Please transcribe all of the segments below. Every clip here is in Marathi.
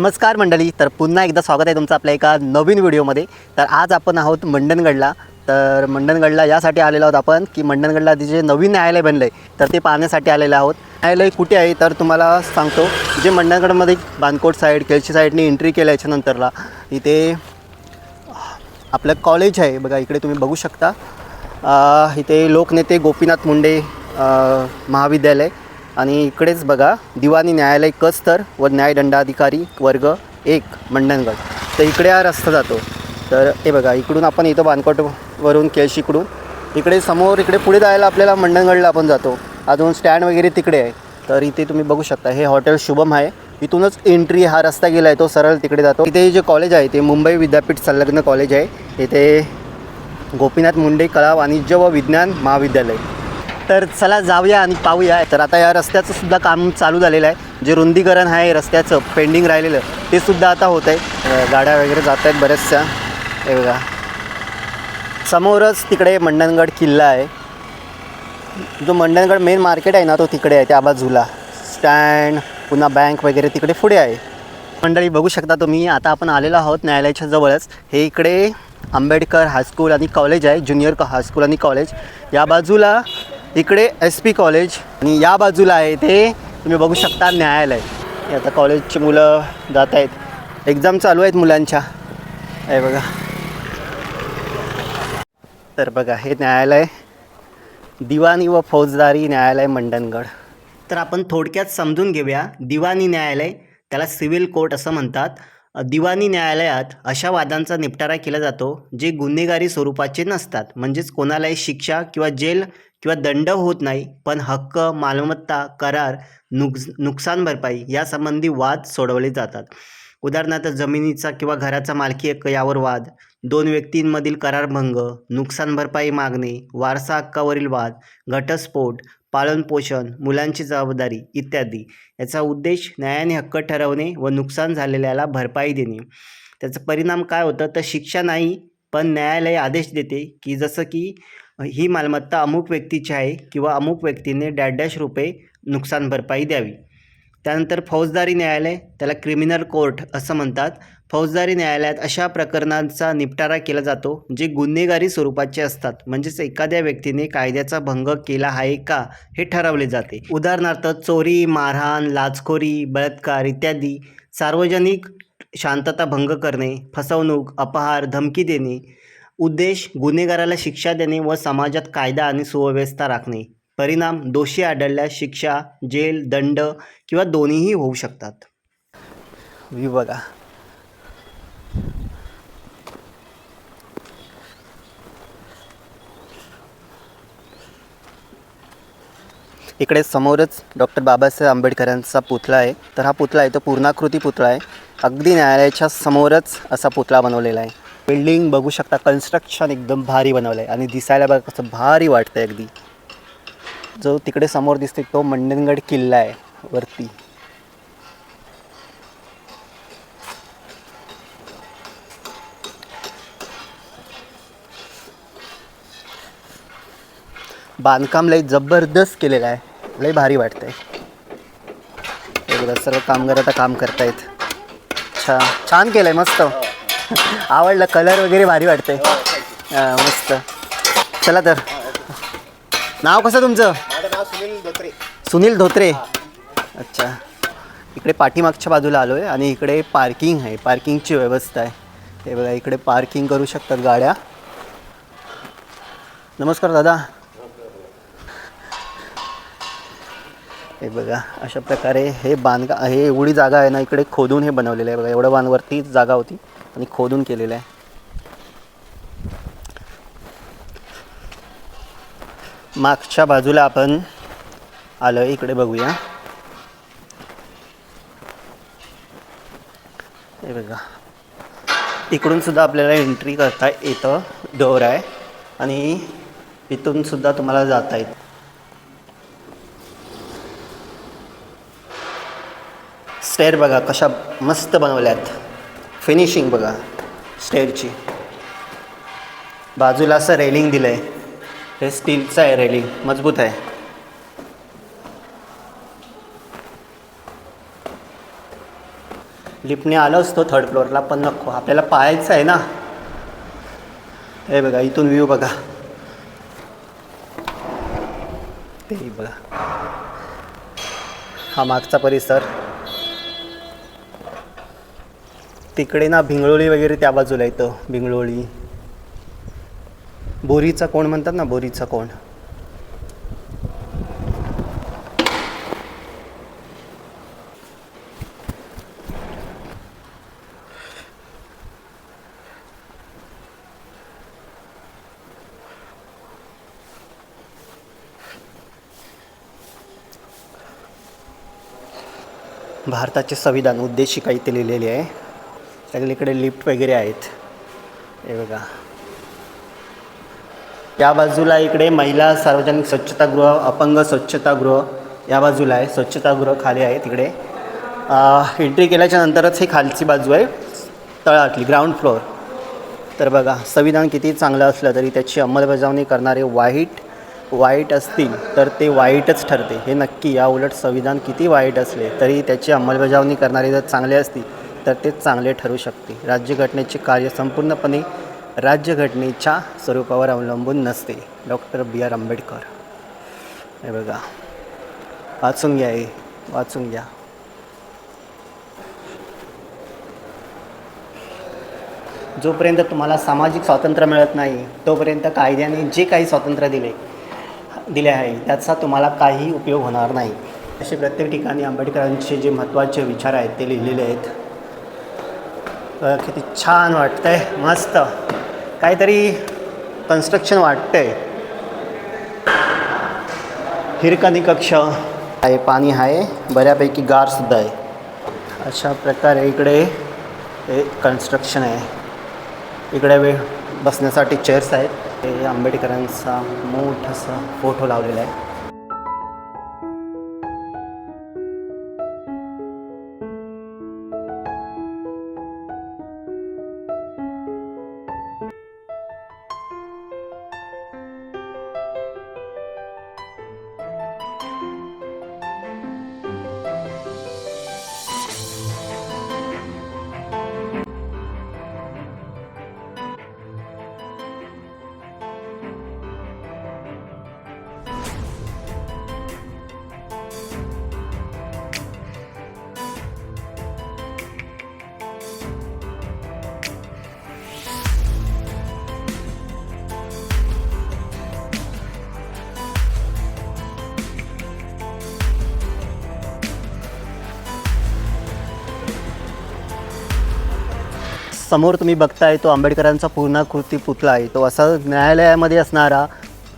नमस्कार मंडळी तर पुन्हा एकदा स्वागत आहे तुमचं आपल्या एका नवीन व्हिडिओमध्ये. तर आज आपण आहोत मंडणगडला तर मंडणगडला यासाठी आलेलो आहोत आपण की मंडणगडला जे नवीन न्यायालय बनलं आहे तर ते पाहण्यासाठी आलेलं आहोत. न्यायालय कुठे आहे तर तुम्हाला सांगतो जे मंडणगडमध्ये बानकोट साईड केळशी साईडने एंट्री केल्या याच्यानंतरला इथे आपलं कॉलेज आहे. बघा इकडे तुम्ही बघू शकता. इथे लोकनेते गोपीनाथ मुंडे महाविद्यालय. आणि इकडेच बघा दिवाणी न्यायालय कस्तर व न्यायदंडाधिकारी वर्ग एक मंडणगड. तर इकडे हा रस्ता जातो. तर हे बघा इकडून आपण इथं बानकोटवरून केळशीकडून इकडे समोर इकडे पुढे जायला आपल्याला मंडणगडला आपण जातो. अजून स्टँड वगैरे तिकडे आहे. तर इथे तुम्ही बघू शकता हे हॉटेल शुभम आहे. इथूनच एंट्री हा रस्ता गेला आहे तो सरळ तिकडे जातो. इथे जे कॉलेज आहे ते मुंबई विद्यापीठ संलग्न कॉलेज आहे. इथे गोपीनाथ मुंडे कला वाणिज्य व विज्ञान महाविद्यालय. तर चला जाऊया आणि पाहूया. तर आता या रस्त्याचं सुद्धा काम चालू झालेलं आहे. जे रुंदीकरण आहे रस्त्याचं पेंडिंग राहिलेलं ते सुद्धा आता होत आहे गाड्या वगैरे जात आहेत बऱ्याचशा. हे बघा. समोरच तिकडे मंडणगड किल्ला आहे. जो मंडणगड मेन मार्केट आहे ना तो तिकडे आहे त्या बाजूला. स्टँड पुन्हा बँक वगैरे तिकडे पुढे आहे. मंडळी बघू शकता तुम्ही आता आपण आलेलो आहोत न्यायालयाच्या जवळच. हे इकडे आंबेडकर हायस्कूल आणि कॉलेज आहे ज्युनियर हायस्कूल आणि कॉलेज या बाजूला इकडे एस पी कॉलेज आणि या बाजूला आहे ते तुम्ही बघू शकता न्यायालय. हे आता कॉलेजची मुलं जात आहेत. एक्झाम चालू आहेत मुलांच्या. आहे बघा. तर बघा हे न्यायालय दिवाणी व फौजदारी न्यायालय मंडणगड. तर आपण थोडक्यात समजून घेऊया दिवाणी न्यायालय त्याला सिव्हिल कोर्ट असं म्हणतात. दिवाणी न्यायालयात अशा वादांचा निपटारा केला जातो जे गुन्हेगारी स्वरूपाचे नसतात. म्हणजेच कोणालाही शिक्षा किंवा जेल किंवा दंड होत नाही पण हक्क मालमत्ता करार नुक नुकसान भरपाई यासंबंधी वाद सोडवले जातात. उदाहरणार्थ जमिनीचा किंवा घराचा मालकी हक्क यावर वाद दोन व्यक्तींमधील करारभंग नुकसान भरपाई मागणे वारसा हक्कावरील वाद घटस्फोट पालनपोषण मुलांची जबाबदारी इत्यादी. याचा उद्देश न्यायाने हक्क ठरवणे व नुकसान झालेल्याला भरपाई देणे. त्याचा परिणाम काय होतं? तर शिक्षा नाही पण न्यायालय आदेश देते की जसं की ही मालमत्ता अमुक व्यक्तीची आहे किंवा अमुक व्यक्तीने डॅश डॅश रुपये नुकसान भरपाई द्यावी. त्यानंतर फौजदारी न्यायालय त्याला क्रिमिनल कोर्ट असं म्हणतात. फौजदारी न्यायालयात अशा प्रकरणांचा निपटारा केला जातो जे गुन्हेगारी स्वरूपाचे असतात. म्हणजेच एखाद्या व्यक्तीने कायद्याचा भंग केला आहे का हे ठरवले जाते. उदाहरणार्थ चोरी मारहाण लाचखोरी बलात्कार इत्यादी सार्वजनिक शांतता भंग करणे फसवणूक अपहार धमकी देणे उद्देश गुन्हेगाराला शिक्षा देणे व समाजात कायदा आणि सुव्यवस्था राखणे. परिणाम दोषी आढळल्यास शिक्षा जेल दंड किंवा दोन्हीही होऊ शकतात. व्ह्यू बघा. इकडे समोरच डॉक्टर बाबासाहेब आंबेडकरांचा पुतळा आहे. तर हा पुतळा आहे तो पूर्णाकृती पुतळा आहे. अगदी न्यायालयाच्या समोरच असा पुतळा बनवलेला आहे. बिल्डिंग बघू शकता कन्स्ट्रक्शन एकदम भारी बनवलं आहे आणि दिसायला बघा कसं भारी वाटतं अगदी. जो तिकडे समोर दिसते तो मंडणगड किल्ला आहे वरती. बांधकाम लय जबरदस्त केलेलं आहे लय भारी वाटतंय. सर्व कामगार आता काम करतायत. छान छान केलंय मस्त. आवडलं कलर वगैरे भारी वाटतंय. मस्त. चला तर. नाव कसं तुमचं? सुनील धोत्रे. सुनील धोत्रे. अच्छा. इकडे पाठीमागच्या बाजूला आलो आहे आणि इकडे पार्किंग आहे. पार्किंगची व्यवस्था आहे. हे बघा इकडे पार्किंग करू शकतात गाड्या. नमस्कार दादा. हे बघा अशा प्रकारे हे बांधका हे एवढी जागा आहे ना इकडे खोदून हे बनवलेलं आहे. बघा एवढं बांधवरती जागा होती. आणि खोदून केलेलं आहे. मागच्या बाजूला आपण आलो इकडे बघूया. हे बघा. इकडून सुद्धा आपल्याला एंट्री करता येतं डोर आहे. आणि इथून सुद्धा तुम्हाला जाता येतं. स्टेअर बघा कशा मस्त बनवल्यात. फिनिशिंग बघा स्टेअरची बाजूला असं रेलिंग दिलं आहे हे स्टीलचं आहे रेलिंग मजबूत आहे. लिफ्टने आलो असतो थर्ड फ्लोअरला पण नको आपल्याला पाहायचं आहे ना. हे बघा इथून व्ह्यू बघा. ते बघा. हा मागचा परिसर. तिकडे ना भिंगळोळी वगैरे त्या बाजूला येतं भिंगळोळी. बोरीचा कोण म्हणतात ना बोरीचा कोण? भारताचे संविधान उद्देशिका इथे लिहिलेली आहे. सगळीकडे लिफ्ट वगैरे आहेत. हे बघा. त्या बाजूला इकडे महिला सार्वजनिक स्वच्छतागृह अपंग स्वच्छतागृह या बाजूला आहे. स्वच्छतागृह खाली आहे तिकडे एंट्री केल्याच्या नंतरच हे खालची बाजू आहे. तळातली ग्राउंड फ्लोअर तर बघा संविधान किती चांगलं असलं तरी त्याची अंमलबजावणी करणारे वाईट वाईट असतील तर ते वाईटच ठरते. हे नक्की या उलट संविधान किती वाईट असले तरी त्याची अंमलबजावणी करणारे जर चांगले असतील तर ते चांगले ठरू शकते. राज्यघटनेचे कार्य संपूर्णपणे राज्यघटनेच्या स्वरूपावर अवलंबून नसते. Doctor B R Ambedkar. हे बघा. वाचून घ्या हे. वाचून घ्या. जोपर्यंत तुम्हाला सामाजिक स्वातंत्र्य मिळत नाही तोपर्यंत कायद्याने जे काही स्वातंत्र्य दिले दिले आहे त्याचा तुम्हाला काही उपयोग होणार नाही. असे प्रत्येक ठिकाणी आंबेडकरांचे जे महत्त्वाचे विचार आहेत ते लिहिलेले आहेत. किती छान वाटतंय. मस्त. काहीतरी कन्स्ट्रक्शन वाटतंय. हिरकणी कक्ष. आहे पाणी आहे. बऱ्यापैकी गारसुद्धा आहे. अशा प्रकारे इकडे हे कन्स्ट्रक्शन आहे. इकडे वे बसण्यासाठी चेअर्स आहेत. हे आंबेडकरांचा मोठासा फोटो लावलेला आहे. समोर तुम्ही बघताय तो आंबेडकरांचा पूर्णाकृती पुतळा आहे. तो असा न्यायालयामध्ये असणारा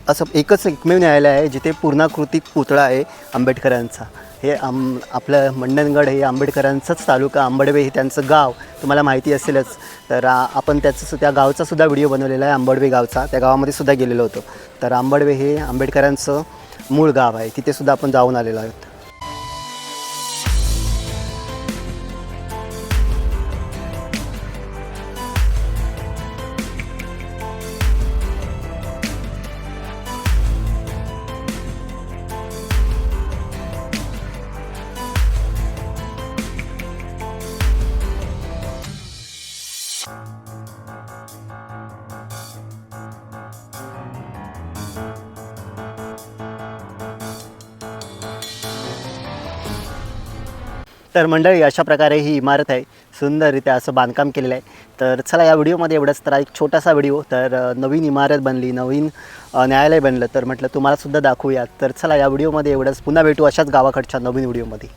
असं एकच एकमेव न्यायालय आहे जिथे पूर्णाकृती पुतळा आहे आंबेडकरांचा. हे आम आपलं मंडणगड हे आंबेडकरांचंच तालुका आंबडवे हे त्यांचं गाव तुम्हाला माहिती असेलच. तर आपण त्याचं त्या गावचा सुद्धा व्हिडिओ बनवलेला आहे आंबडवे गावचा. त्या गावामध्ये सुद्धा गेलेलो होतो. तर आंबडवे हे आंबेडकरांचं मूळ गाव आहे. तिथेसुद्धा आपण जाऊन आलेलो आहोत. तर मंडळी अशा प्रकारे ही इमारत आहे. सुंदररित्या असं बांधकाम केलेलं आहे. तर चला या व्हिडिओमध्ये एवढंच. तर एक छोटासा व्हिडिओ. तर नवीन इमारत बनली नवीन न्यायालय बनलं तर म्हटलं तुम्हालासुद्धा दाखवूया तर चला या व्हिडिओमध्ये एवढंच. पुन्हा भेटू अशाच गावाकडच्या नवीन व्हिडिओमध्ये.